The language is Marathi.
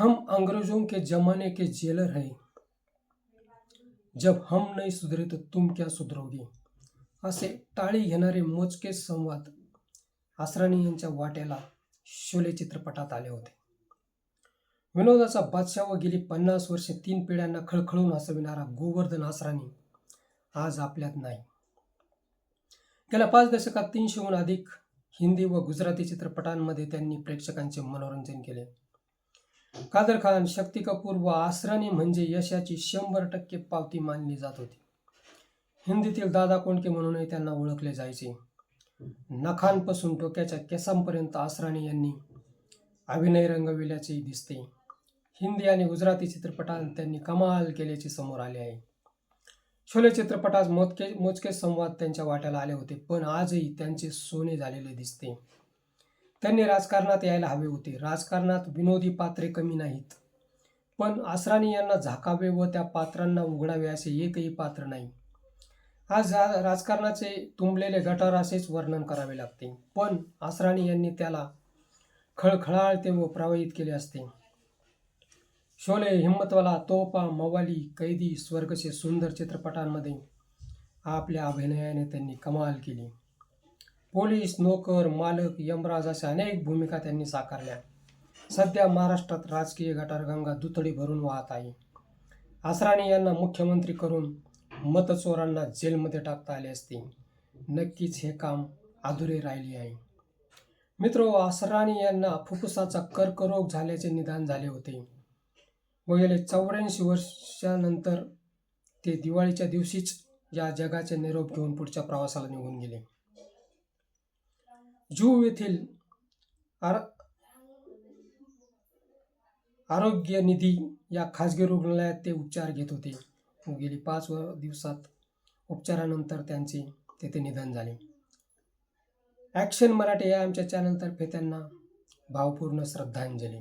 हम अंग्रेजों के जमाने के जेलर हैं। जब हम नहीं सुधरे तो तुम क्या सुधरोगी? असे टाळी घेणारे मोजके संवाद आसराणी यांच्या वाट्याला शोले चित्रपटात आले होते. विनोदाचा बादशाह व गेली पन्नास वर्षे तीन पिढ्यांना खळखळून हसविणारा गोवर्धन आसराणी आज आपल्यात नाही. गेल्या पाच दशकात तीनशेहून अधिक हिंदी व गुजराती चित्रपटांमध्ये त्यांनी प्रेक्षकांचे मनोरंजन केले. कादर खान शक्ती कपूर व आसरानी म्हणजे यशाची शंभर टक्के पावती मानली जात होती. हिंदीतील दादा कोंडके म्हणूनही त्यांना ओळखले जायचे. नखांपासून डोक्याच्या केसांपर्यंत आसराणी यांनी अभिनय रंगविल्याचे दिसते. हिंदी आणि गुजराती चित्रपटात त्यांनी कमाल केल्याचे समोर आले आहे. शोले चित्रपटात मोजके मोजके संवाद त्यांच्या वाट्याला आले होते पण आजही त्यांचे सोने झालेले दिसते. त्यांनी राजकारणात यायला हवे होते. राजकारणात विनोदी पात्रे कमी नाहीत. पण आसराणी यांना झाकावे व त्या पात्रांना उघडावे असे एकही पात्र नाही. आज राजकारणाचे तुंबलेले गटार असेच वर्णन करावे लागते. पण आसराणी यांनी त्याला खळखळाळते व प्रवाहित केले असते. शोले हिंमतवाला तोपा मवाली कैदी स्वर्गचे सुंदर चित्रपटांमध्ये आपल्या अभिनयाने त्यांनी कमाल केली. पोलीस नोकर मालक यमराज अशा अनेक भूमिका त्यांनी साकारल्या. सध्या महाराष्ट्रात राजकीय गटारगंगा दुतडी भरून वाहत आहे. आसराणी यांना मुख्यमंत्री करून मतचोरांना जेलमध्ये टाकता आले असते. नक्कीच हे काम अधुरे राहिले आहे. मित्र आसराणी यांना फुफ्फुसाचा कर्करोग झाल्याचे निदान झाले होते. व गेले चौऱ्याऐंशी वर्षानंतर ते दिवाळीच्या दिवशीच या जगाचे निरोप घेऊन पुढच्या प्रवासाला निघून गेले. जूव येथील आर आरोग्य निधी या खाजगी रुग्णालयात ते उपचार घेत होते. गेली पाच दिवसात उपचारानंतर त्यांचे तेथे निधन झाले. ॲक्शन मराठी या आमच्या चॅनलतर्फे त्यांना भावपूर्ण श्रद्धांजली.